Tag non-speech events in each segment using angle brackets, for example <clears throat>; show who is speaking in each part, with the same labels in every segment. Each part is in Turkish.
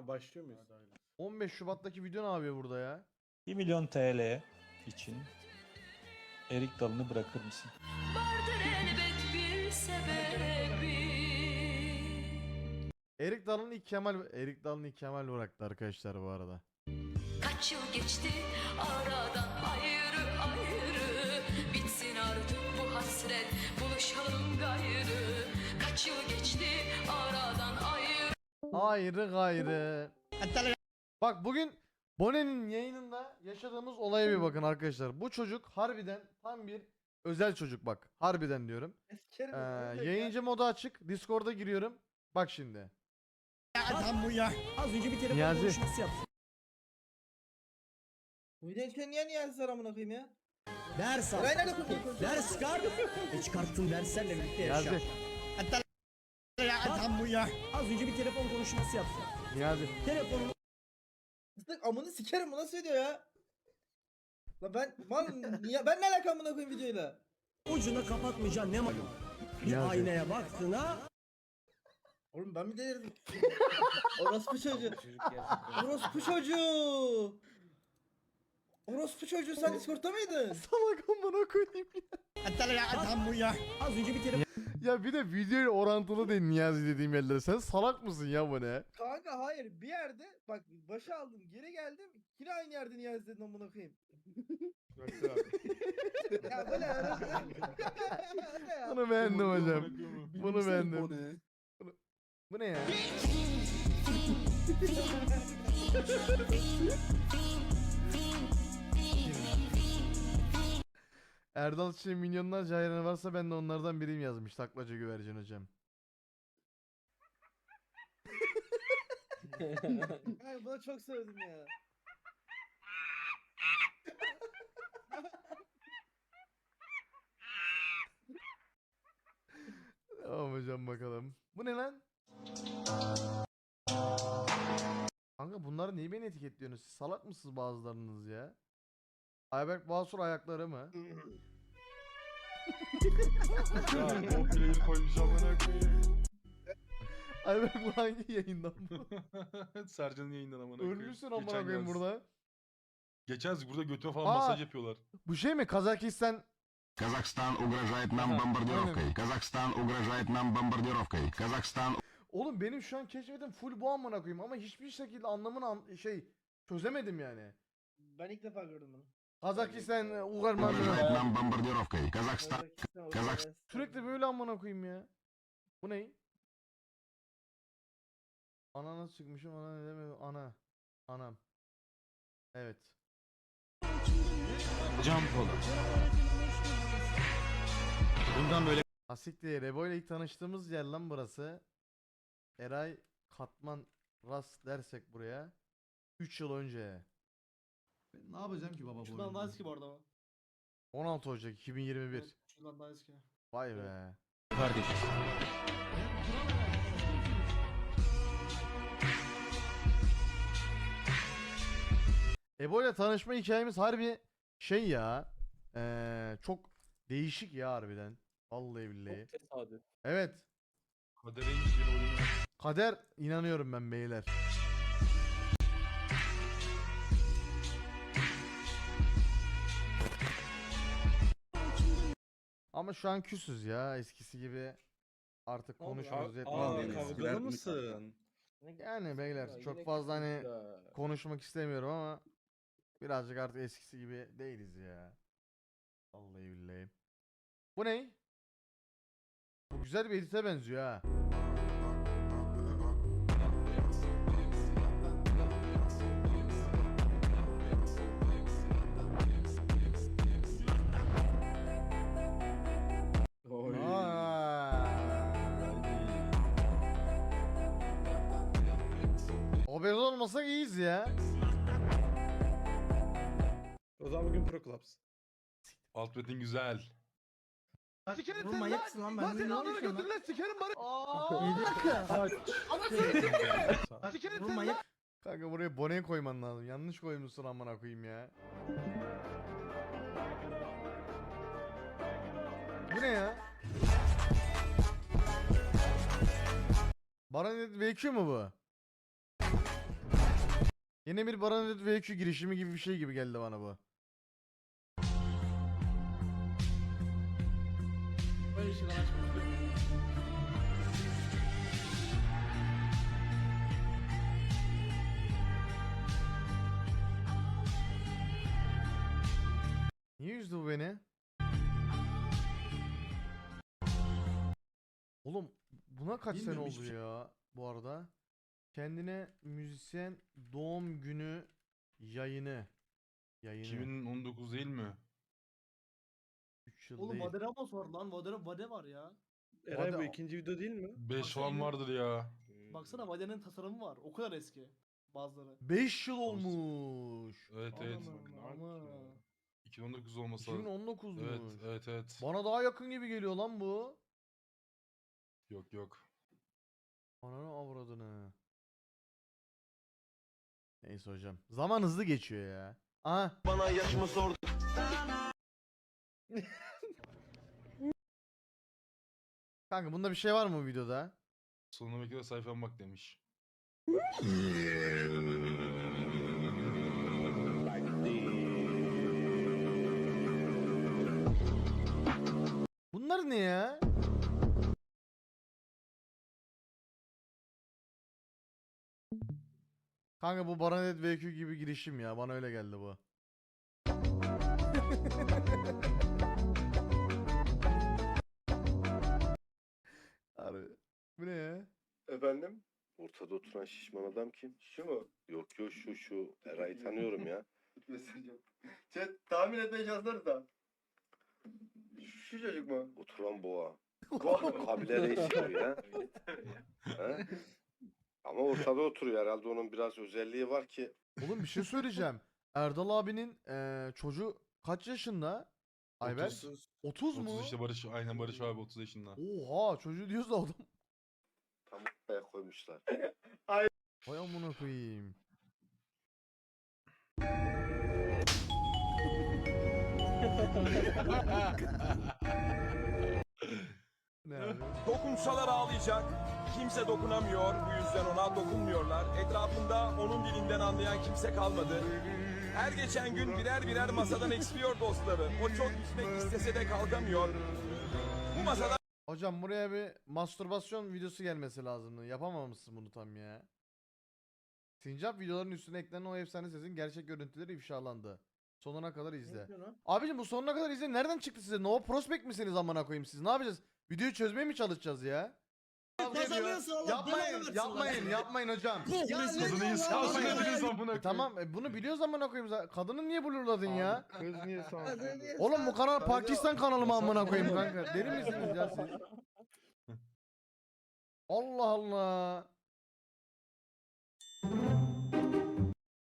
Speaker 1: Ha başlıyor muyuz?
Speaker 2: 15 Şubat'taki video ne yapıyor burada ya?
Speaker 3: 1 milyon TL için erik dalını bırakır mısın?
Speaker 4: Vardır elbet bir sebebi.
Speaker 2: Erik Dalı'nın ilk Kemal Erik Dalı'nın ilk Kemal bıraktı arkadaşlar bu arada.
Speaker 4: Kaç yıl geçti aradan ayrı ayrı Bitsin artık bu hasret buluşalım gayrı Kaç yıl ayrı
Speaker 2: Ayrı gayrı. Bak bugün Bonen'in yayınında yaşadığımız olaya bir bakın arkadaşlar. Bu çocuk harbiden tam bir özel çocuk bak. Harbiden diyorum. Ee,
Speaker 1: ya.
Speaker 2: yayıncı modu açık. Discord'a giriyorum. Bak şimdi.
Speaker 5: Adam bu ya. Az önce bir telefon
Speaker 2: Niyazi.
Speaker 5: konuşması.
Speaker 1: Bu videoyu niye niye yazdılar amına koyayım ya?
Speaker 5: Ders al. Ders çıkar. Ve çıkarttığın derslerle birlikte yaşa.
Speaker 2: Niyazi.
Speaker 5: Adam bu ya. Az önce bir telefon konuşması yaptım.
Speaker 2: Niyazi.
Speaker 5: Telefonun
Speaker 1: Fıstık amını sikerim bu nasıl video ya? La ben mal niye ben ne alakam amına koyayım videoyla?
Speaker 5: ucunu kapatmayacaksın ne malum. Bir
Speaker 2: Niyazi.
Speaker 5: aynaya baktığına
Speaker 1: Oğlum ben mi delirdim? Orospu çocuğu. Orospu çocuğu. Orospu çocuğu sen Discord'ta mıydın?
Speaker 2: Salak amına koyayım ya.
Speaker 5: adam bu ya. Az önce bir telefon
Speaker 2: Ya bir de videoyla orantılı değil Niyazi dediğim yerlere. Sen salak mısın ya bu ne?
Speaker 1: Kanka hayır bir yerde bak başa aldım geri geldim yine aynı yerde niye izledin amına koyayım. <laughs> ya böyle ya.
Speaker 2: Bunu beğendim hocam. Bunu beğendim. Bu ne ya? <laughs> <laughs> Erdal Çiçek'in milyonlarca hayranı varsa ben de onlardan biriyim yazmış taklacı güvercin hocam.
Speaker 1: Ay buna çok sevdim ya.
Speaker 2: Tamam hocam bakalım. Bu ne lan? Kanka bunları niye beni etiketliyorsunuz? Siz salak mısınız bazılarınız ya? Ayberk Basur ayakları mı? <laughs>
Speaker 6: Ya o play'i koymuş amına koyayım.
Speaker 2: Ayberk <laughs> bu hangi yayından bu? <laughs>
Speaker 6: Sercan'ın yayından amına koyayım.
Speaker 2: Ölmüşsün amına
Speaker 6: Geçen
Speaker 2: koyayım
Speaker 6: yaz.
Speaker 2: burada.
Speaker 6: Geçen yaz burada götüme falan
Speaker 2: Aa!
Speaker 6: masaj yapıyorlar.
Speaker 2: Bu şey mi? Kazakistan
Speaker 7: Казахстан угрожает нам бомбардировкой. Казахстан угрожает нам бомбардировкой. Казахстан
Speaker 2: Oğlum benim şu an keşfetim full bu amına koyayım ama hiçbir şekilde anlamını an- şey çözemedim yani.
Speaker 1: Ben ilk defa gördüm bunu.
Speaker 2: Kazakistan, e, Ugarman
Speaker 7: угрожает нам бомбардировкой. Казахстан
Speaker 1: Kazakistan,
Speaker 7: Kazak-
Speaker 1: Uzbekistan.
Speaker 2: sürekli böyle amına koyayım ya. Bu ne? Ana nasıl çıkmışım ana ne demiyor ana. Anam. Evet.
Speaker 3: Can Polat. Bundan böyle
Speaker 2: Asiktir Rebo ile ilk tanıştığımız yer lan burası. Eray Katman Ras dersek buraya. 3 yıl önce.
Speaker 8: Ne yapacağım ki baba bu
Speaker 1: Şundan daha
Speaker 8: oyunda?
Speaker 1: eski bu arada ama.
Speaker 2: 16 Ocak 2021.
Speaker 1: Şundan daha eski.
Speaker 2: Vay be.
Speaker 3: kardeş.
Speaker 2: Ebo ile tanışma hikayemiz harbi şey ya. Eee çok değişik ya harbiden. Vallahi billahi. Evet.
Speaker 6: Kadereymiş yine oyunu.
Speaker 2: Kader inanıyorum ben beyler. Ama şu an küsüz ya eskisi gibi artık konuşmuyoruz etmiyoruz.
Speaker 1: kavgalı mısın?
Speaker 2: Yani beyler çok fazla hani konuşmak istemiyorum ama birazcık artık eskisi gibi değiliz ya. Vallahi billahi. Bu ne? Bu güzel bir edite benziyor ha. Haber olmasak iyiyiz ya.
Speaker 1: O zaman bugün Pro Clubs.
Speaker 6: Alt metin güzel.
Speaker 2: Sikerim
Speaker 5: Oğlum manyaksın lan ben ne yapıyorum lan?
Speaker 2: lan sikerim bari.
Speaker 5: Oğlum manyak
Speaker 2: Kanka buraya bone koyman lazım. Yanlış koymuşsun amına koyayım ya. Bu ne ya? Baronet VQ mu bu? Yine bir Baronet VQ girişimi gibi bir şey gibi geldi bana bu. Niye üzdü bu beni? Oğlum buna kaç sene oldu
Speaker 8: hiçbir şey-
Speaker 2: ya bu arada? Kendine müzisyen doğum günü yayını. Yayını.
Speaker 6: 2019 değil mi?
Speaker 2: 3 yıl
Speaker 1: Oğlum
Speaker 2: değil.
Speaker 1: Vade Ramos var lan. Vade, Vade var ya.
Speaker 2: Eray bu
Speaker 9: ikinci video değil mi?
Speaker 6: 5 falan vardır ya.
Speaker 1: Baksana Vade'nin tasarımı var. O kadar eski. Bazıları.
Speaker 2: 5 yıl olmuş.
Speaker 6: Evet evet.
Speaker 1: Ama.
Speaker 6: 2019 olması lazım.
Speaker 2: 2019'muş.
Speaker 6: Evet evet evet.
Speaker 2: Bana daha yakın gibi geliyor lan bu.
Speaker 6: Yok yok.
Speaker 2: Ananı avradını. Neyse hocam. Zaman hızlı geçiyor ya. Aha.
Speaker 9: Bana yaşımı sordu.
Speaker 2: Kanka bunda bir şey var mı bu videoda?
Speaker 6: Sonuna belki de sayfama bak demiş.
Speaker 2: Bunlar ne ya? Kanka bu Baronet VQ gibi girişim ya. Bana öyle geldi bu. <laughs> Abi bu ne ya?
Speaker 9: Efendim? Ortada oturan şişman adam kim? Şu mu? Yok yok şu şu. Eray'ı tanıyorum ya. <laughs> Chat tahmin etmeye çalışsana da. Şu çocuk mu? Oturan boğa. <laughs> Kabile reisi gibi ya. Ha? Ama ortada oturuyor herhalde onun biraz özelliği var ki.
Speaker 2: Oğlum bir şey söyleyeceğim. Erdal abinin eee çocuğu kaç yaşında? Ayber?
Speaker 6: 30.
Speaker 2: 30 mu?
Speaker 6: 30 işte Barış aynen Barış abi 30 yaşında.
Speaker 2: Oha çocuğu diyoruz da adam.
Speaker 9: Tam ortaya koymuşlar.
Speaker 2: Vay amına koyayım. <laughs>
Speaker 10: Dokunsalar ağlayacak. Kimse dokunamıyor. Bu yüzden ona dokunmuyorlar. Etrafında onun dilinden anlayan kimse kalmadı. Her geçen gün birer birer masadan eksiliyor dostları. O çok gitmek istese de kalkamıyor. Bu masadan
Speaker 2: Hocam buraya bir mastürbasyon videosu gelmesi lazımdı. Yapamamışsın bunu tam ya. Sincap videoların üstüne eklenen o efsane sesin gerçek görüntüleri ifşalandı. Sonuna kadar izle. Abicim bu sonuna kadar izle. Nereden çıktı size? No prospect misiniz amına koyayım siz? Ne yapacağız? Videoyu çözmeye mi çalışacağız ya? Yapmayın, yapmayın, yapmayın hocam.
Speaker 6: Kızını insan ediniz amına
Speaker 2: E
Speaker 6: koyayım.
Speaker 2: tamam, e bunu biliyoruz amına koyayım. zaten. Kadını niye blurladın ya?
Speaker 6: Kız <laughs> niye?
Speaker 2: Oğlum bu kanal Pakistan kanalı mı amına koyayım kanka? Deli misiniz ya siz? <laughs> Allah Allah.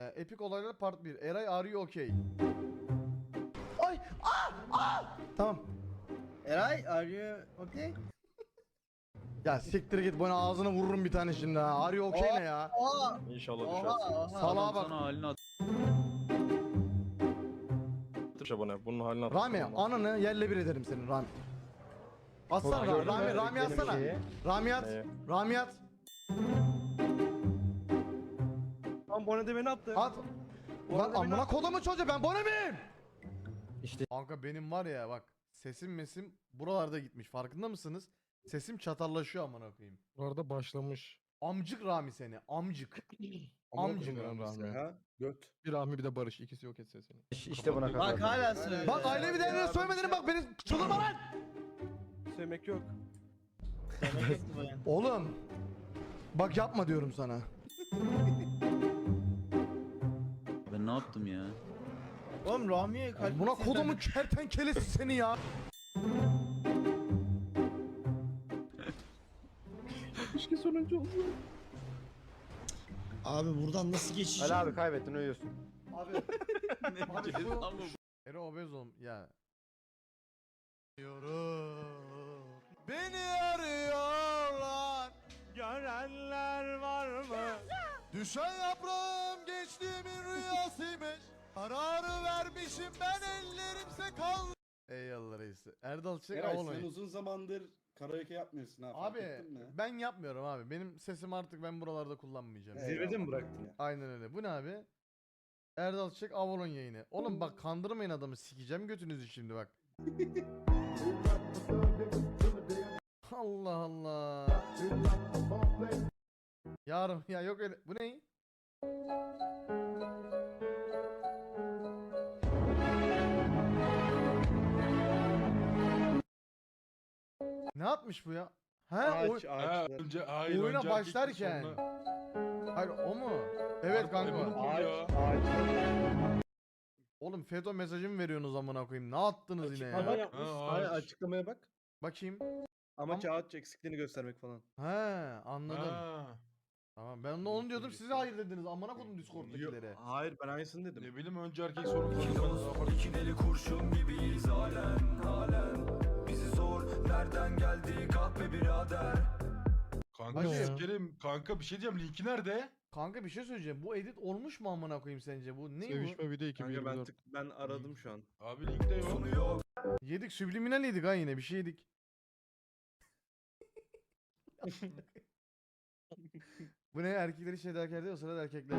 Speaker 2: Ee, Epik olaylar part 1. Eray are you okay? Ay! Aa! Aa! Tamam.
Speaker 1: Eray are you okay?
Speaker 2: Ya siktir git bana ağzına vururum bir tane şimdi ha. Are you okay ne ya?
Speaker 1: Oha!
Speaker 3: İnşallah
Speaker 1: Oha!
Speaker 2: Salağa bak.
Speaker 3: halini at. bana. Bunun halini at.
Speaker 2: Rami ananı yerle bir ederim senin Rami. Atsana Rami, Rami, Rami atsana. Rami at.
Speaker 3: Neye?
Speaker 2: Rami at.
Speaker 9: Tam bana de beni attı.
Speaker 2: At. Lan amına kodumu çocuğu ben bana mıyım? İşte. Kanka benim var ya bak sesim mesim buralarda gitmiş farkında mısınız? Sesim çatallaşıyor amına koyayım.
Speaker 6: Bu arada başlamış.
Speaker 2: Amcık Rami seni amcık. <clears throat> Amcık.
Speaker 6: Rami.
Speaker 9: Göt.
Speaker 6: Bir Rami bir de Barış ikisi yok etse seni.
Speaker 2: İşte buna
Speaker 1: Bak hala söylüyor.
Speaker 2: Bak ailevi değerleri söylemediğini bak beni çıldırma lan.
Speaker 9: Sevmek yok.
Speaker 2: Oğlum. Bak yapma diyorum sana.
Speaker 3: Ben ne yaptım ya?
Speaker 1: Oğlum Rami'ye kalp
Speaker 2: Buna kodumun kertenkelesi seni ya.
Speaker 5: Abi buradan nasıl geçeceğim?
Speaker 9: kaybettin ölüyorsun.
Speaker 2: Abi. <laughs> Abi şu... Ero obez oğlum ya. Diyorum. Beni arıyorlar.
Speaker 9: Görenler var mı?
Speaker 2: Düşen rüyasıymış. Kararı vermişim ben ellerimse kal. Eyvallah reis. Erdal Çiçek
Speaker 9: Eray sen uzun zamandır
Speaker 8: Karaoke yapmıyorsun ha. fark
Speaker 2: Abi
Speaker 8: ettin mi?
Speaker 2: ben yapmıyorum abi. Benim sesim artık ben buralarda kullanmayacağım.
Speaker 8: Zirvede mi bıraktın?
Speaker 2: Aynen öyle. Bu ne abi? Erdal Çek Avalon yayını. Oğlum bak kandırmayın adamı. Sikeceğim götünüzü şimdi bak. <laughs> Allah Allah. Yarım ya yok öyle. Bu ne? Yapmış bu ya? He, oy-
Speaker 6: Ha, önce hayır
Speaker 2: Oyuna
Speaker 6: önce erkekti,
Speaker 2: başlarken.
Speaker 6: sonra-
Speaker 2: Hayır o mu? Evet kanka.
Speaker 6: ya.
Speaker 2: Oğlum FETÖ mesajı mı veriyorsunuz amına koyayım? Ne attınız yine
Speaker 6: Açıklama
Speaker 2: ya?
Speaker 6: yap- Ha,
Speaker 11: açıklamaya bak.
Speaker 2: Bakayım.
Speaker 11: Amaç ağaç eksikliğini göstermek falan.
Speaker 2: He anladım.
Speaker 6: Ha,
Speaker 2: Tamam ben de onu diyordum siz hayır dediniz amına koydum Discord'dakilere.
Speaker 11: Hayır ben aynısını dedim.
Speaker 6: ne bileyim önce erkek sonra kadın ben daha farklı. Kanka
Speaker 2: Hacı.
Speaker 6: sikerim. Kanka bir şey diyeceğim linki nerede?
Speaker 2: Kanka bir şey söyleyeceğim. Bu edit olmuş mu amına koyayım sence? Bu ne bu?
Speaker 6: video
Speaker 11: Kanka ben tık ben aradım şu an.
Speaker 6: Abi linkte yok.
Speaker 2: Yedik subliminal yedik ha yine bir şey yedik. <laughs> Bu ne erkekleri şey erkekler o sırada erkekler.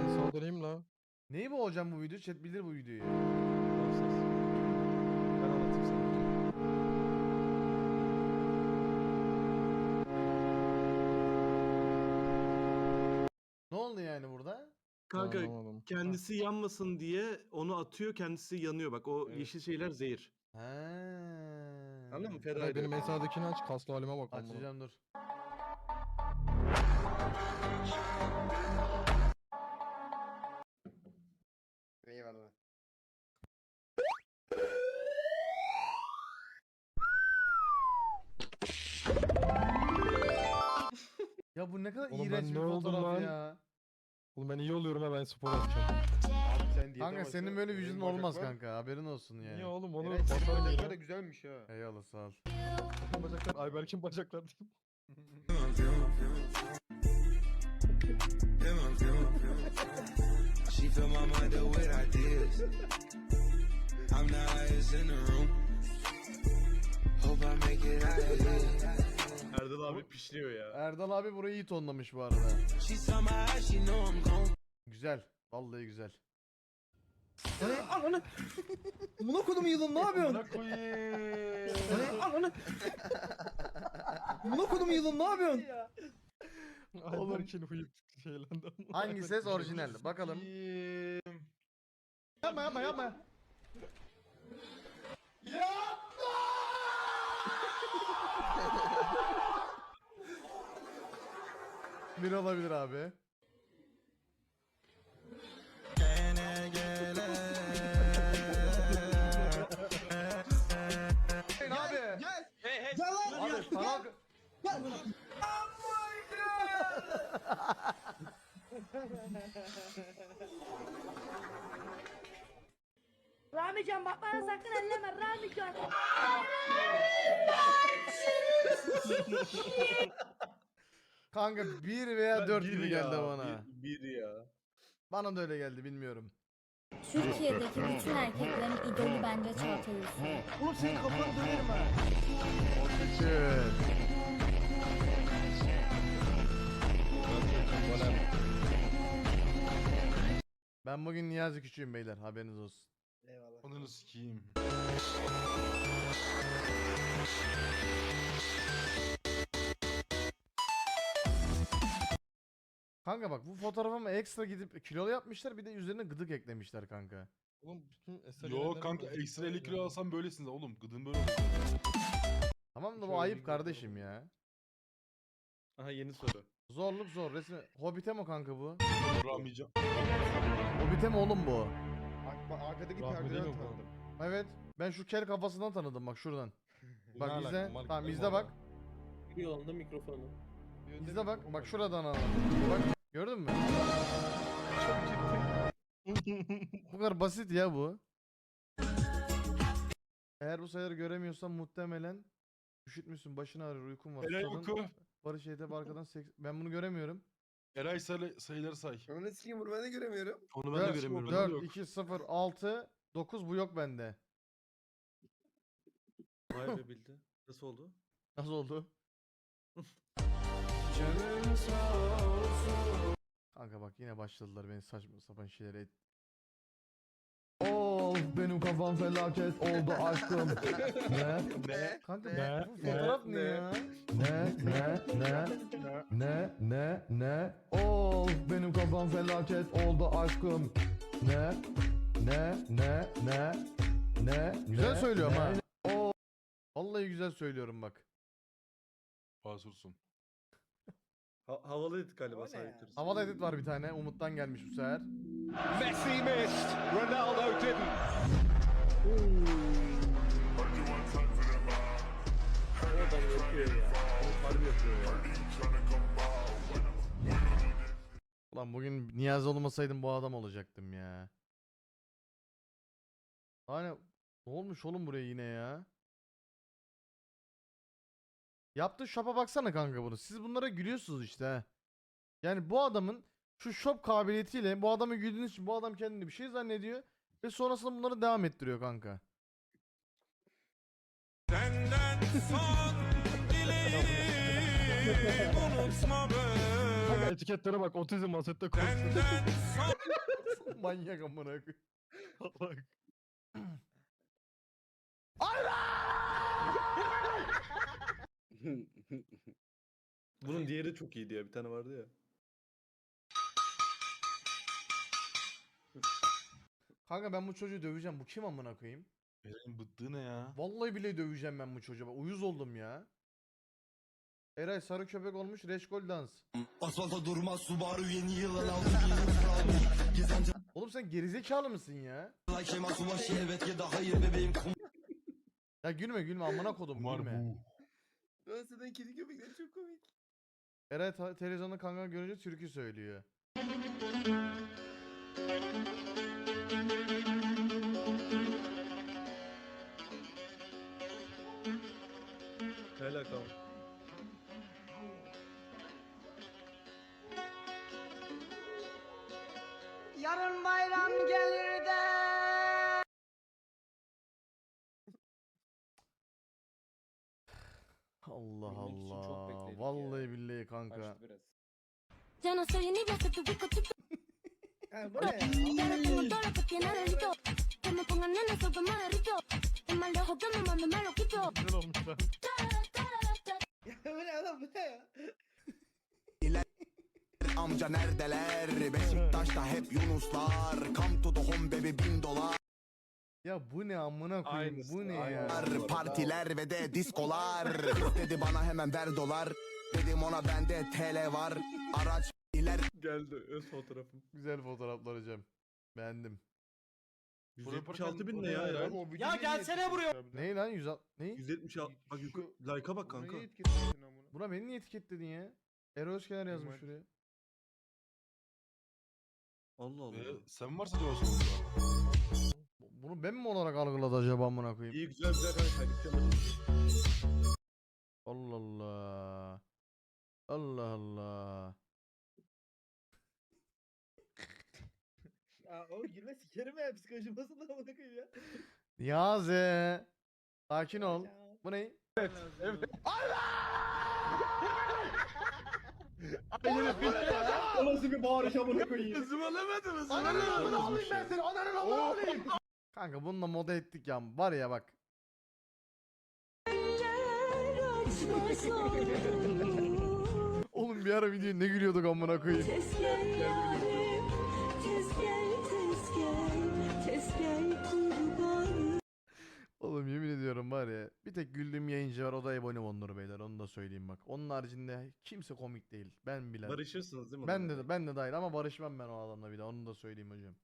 Speaker 6: En sağa döneyim la.
Speaker 2: Neyi bu hocam bu video? Chat bilir bu videoyu. Oldu yani burada?
Speaker 11: Kanka kendisi yanmasın diye onu atıyor kendisi yanıyor bak o yeşil şeyler zehir.
Speaker 2: He.
Speaker 11: Anladın mı? Feda ediyor.
Speaker 6: en sağdakini aç kaslı halime bak.
Speaker 2: Açacağım dur.
Speaker 11: Eyvallah.
Speaker 2: Ya bu ne kadar
Speaker 6: Oğlum ben
Speaker 2: iğrenç
Speaker 6: ne
Speaker 2: bir
Speaker 6: oldum
Speaker 2: fotoğraf
Speaker 6: lan?
Speaker 2: ya.
Speaker 6: Oğlum ben iyi oluyorum ha ben spor yapacağım.
Speaker 11: Sen
Speaker 2: Kanka senin böyle vücudun olmaz kanka haberin olsun yani.
Speaker 6: Niye oğlum onu
Speaker 11: Evet, senin bacaklar da
Speaker 6: mıyım?
Speaker 11: güzelmiş ha.
Speaker 2: Eyvallah sağ ol.
Speaker 6: Bacaklar Ayberk'in bacaklar değil.
Speaker 10: She fill my mind up with ideas. I'm the highest in the room. Hope I make it out of here.
Speaker 11: Erdal abi pişiriyor ya.
Speaker 2: Erdal abi burayı iyi tonlamış bu arada. Güzel. Vallahi güzel.
Speaker 1: Ananı. Amına kodum yılan ne yapıyorsun?
Speaker 6: Bana koyayım.
Speaker 1: Ananı. Amına kodum yılan ne yapıyorsun?
Speaker 6: Ayberk'in huyu şeylendi. ama.
Speaker 2: Hangi ses orijinal? Bakalım. Yapma yapma yapma. Bir olabilir abi. Hey, abi.
Speaker 1: Gel lan.
Speaker 2: Abi kanal...
Speaker 1: Gel.
Speaker 4: Ramican bak bana sakın elleme Ramican.
Speaker 2: Kanka 1 veya 4 gibi geldi bana.
Speaker 11: Bir, bir ya.
Speaker 2: Bana da öyle geldi bilmiyorum.
Speaker 4: Türkiye'deki bütün erkeklerin idolü bence Çağatay Ulusoy.
Speaker 1: Oğlum senin kafanı dönerim ha.
Speaker 2: Küçük. Ben bugün Niyazi Küçüğüm beyler haberiniz olsun.
Speaker 1: Eyvallah.
Speaker 6: Onu sikeyim.
Speaker 2: Kanka bak bu fotoğrafıma ekstra gidip kilolu yapmışlar bir de üzerine gıdık eklemişler kanka.
Speaker 6: Oğlum bütün eser Yo kanka ekstra 50 kilo alsam böylesiniz oğlum. Gıdın böyle olur.
Speaker 2: Tamam da bu
Speaker 11: Şöyle
Speaker 2: ayıp kardeşim ya.
Speaker 11: Aha yeni soru.
Speaker 2: Zorluk zor resmi. Hobbit'e mi kanka bu?
Speaker 6: Ramayacağım.
Speaker 2: Hobbit'e mi oğlum bu?
Speaker 11: Arkadaki
Speaker 6: Rahmi değil
Speaker 11: perdeleri
Speaker 6: mi bu?
Speaker 11: tanıdım.
Speaker 2: Evet. Ben şu kel kafasından tanıdım bak şuradan.
Speaker 6: Ne
Speaker 2: Bak
Speaker 6: alaka? Mal
Speaker 2: Tamam
Speaker 6: oldu.
Speaker 2: bak.
Speaker 11: Bir yolunda mikrofonu.
Speaker 2: İzle bak. Bak şuradan anladım. Bak gördün mü? Bu kadar basit ya bu. Eğer bu sayıları göremiyorsan muhtemelen üşütmüşsün, başın ağrıyor, uykun var.
Speaker 6: Eray
Speaker 2: susadın,
Speaker 6: oku.
Speaker 2: Barış Edep arkadan seks... Ben bunu göremiyorum.
Speaker 6: Eray sayı, sayıları say.
Speaker 11: Onu sikeyim bunu ben de göremiyorum. Onu ben de göremiyorum.
Speaker 6: Dört.
Speaker 2: 4, 2, 0, 6, 9 bu yok bende.
Speaker 11: Vay be bildi. Nasıl oldu?
Speaker 2: Nasıl oldu? <laughs> Kanka bak yine başladılar beni saçma sapan şeylere et. Of benim kafam felaket oldu aşkım. ne?
Speaker 11: Ne?
Speaker 2: Kanka
Speaker 11: Ne?
Speaker 2: bu fotoğraf ne,
Speaker 11: Ne?
Speaker 2: ya? Ne ne ne ne ne ne Of benim kafam felaket oldu aşkım. Ne ne ne ne ne Güzel söylüyorum ha. O Vallahi güzel söylüyorum bak.
Speaker 6: Basursun.
Speaker 11: Ha- havalı edit galiba sahip turist.
Speaker 2: Havalı edit var bir tane. Umut'tan gelmiş bu sefer.
Speaker 10: Messi missed. Ronaldo didn't.
Speaker 11: O adam yapıyor ya. O harbi yapıyor ya.
Speaker 2: Ulan bugün Niyazi olmasaydım bu adam olacaktım ya. Hani ne olmuş oğlum buraya yine ya? Yaptığı şopa baksana kanka bunu. Siz bunlara gülüyorsunuz işte ha. Yani bu adamın şu şop kabiliyetiyle bu adamı güldüğünüz için bu adam kendini bir şey zannediyor ve sonrasında bunları devam ettiriyor kanka.
Speaker 10: Senden son dileğim unutma beni.
Speaker 11: Etiketlere bak otizm asette
Speaker 10: Senden son <laughs>
Speaker 2: Manyak amına koyayım. <laughs>
Speaker 11: Bunun diğeri çok iyiydi ya. Bir tane vardı ya.
Speaker 2: Kanka ben bu çocuğu döveceğim. Bu kim amına koyayım?
Speaker 6: Eren'in bıttığı ne ya?
Speaker 2: Vallahi bile döveceğim ben bu çocuğa. Uyuz oldum ya. Eray sarı köpek olmuş reşkol dans.
Speaker 5: Asfalta durmaz Subaru yeni yılın altı <laughs>
Speaker 2: Oğlum sen gerizekalı mısın ya?
Speaker 5: Kemal Subaşı evet ya da hayır bebeğim
Speaker 2: Ya gülme gülme amına kodum
Speaker 6: Kumar
Speaker 2: gülme.
Speaker 6: bu.
Speaker 1: Fransa'dan kedi köpekler çok komik.
Speaker 2: Eray ta- televizyonda kanka görünce türkü söylüyor.
Speaker 11: Hala kal.
Speaker 12: Yarın bayram gelir
Speaker 2: Allah
Speaker 8: Bilmek için çok
Speaker 2: Allah.
Speaker 8: bekledik ya.
Speaker 2: Vallahi billahi kanka.
Speaker 8: biraz.
Speaker 4: Ya no soy un idiota, tu pico, tu
Speaker 1: Ha bu ne ya?
Speaker 4: Ya no tengo todo lo que tiene delito. Que me pongan en eso que me derrito. Es más lejos que me mande me lo quito.
Speaker 2: Güzel olmuş lan.
Speaker 1: Ya bu ne adam bu ne ya?
Speaker 5: Amca neredeler Beşiktaş'ta hep Yunuslar Come to the home baby bin dolar
Speaker 2: Ya bu ne amına koyayım
Speaker 11: Aynısı,
Speaker 2: bu ne ya?
Speaker 5: Partiler ve de diskolar Dedi bana hemen ver dolar Dedim ona bende TL var Araç iler
Speaker 11: Geldi öz fotoğrafım.
Speaker 2: Güzel fotoğraflar hocam. Beğendim.
Speaker 11: 176 bin ne ya ya?
Speaker 1: Ya gelsene buraya.
Speaker 2: Ne lan 100 ne?
Speaker 11: 176. Bak yukarı. Like'a bak kanka.
Speaker 2: Buna beni niye etiketledin ya? Ero Özkener yazmış şuraya.
Speaker 11: Allah Allah.
Speaker 6: Ee, sen varsa sonunda.
Speaker 2: Bunu ben mi olarak algıladı acaba amına koyayım?
Speaker 11: İyi güzel güzel kanka takipçi
Speaker 2: Allah Allah. Allah Allah.
Speaker 1: Ya oğlum gülme sikerim ya psikoloji bozuldu amına koyayım ya.
Speaker 2: Niyazi. Sakin ol. Bu ne?
Speaker 8: O nasıl bir bağırış amına koyayım?
Speaker 2: Kanka bununla moda ettik ya. Var ya bak. <laughs> Oğlum bir ara video ne gülüyorduk amına koyayım. Oğlum yemin ediyorum var ya bir tek güldüğüm yayıncı var o da Ebony Wonder beyler onu da söyleyeyim bak. Onun haricinde kimse komik değil. Ben bile.
Speaker 11: Barışırsınız değil mi?
Speaker 2: Ben de ben de dahil ama barışmam ben o adamla bir de onu da söyleyeyim hocam.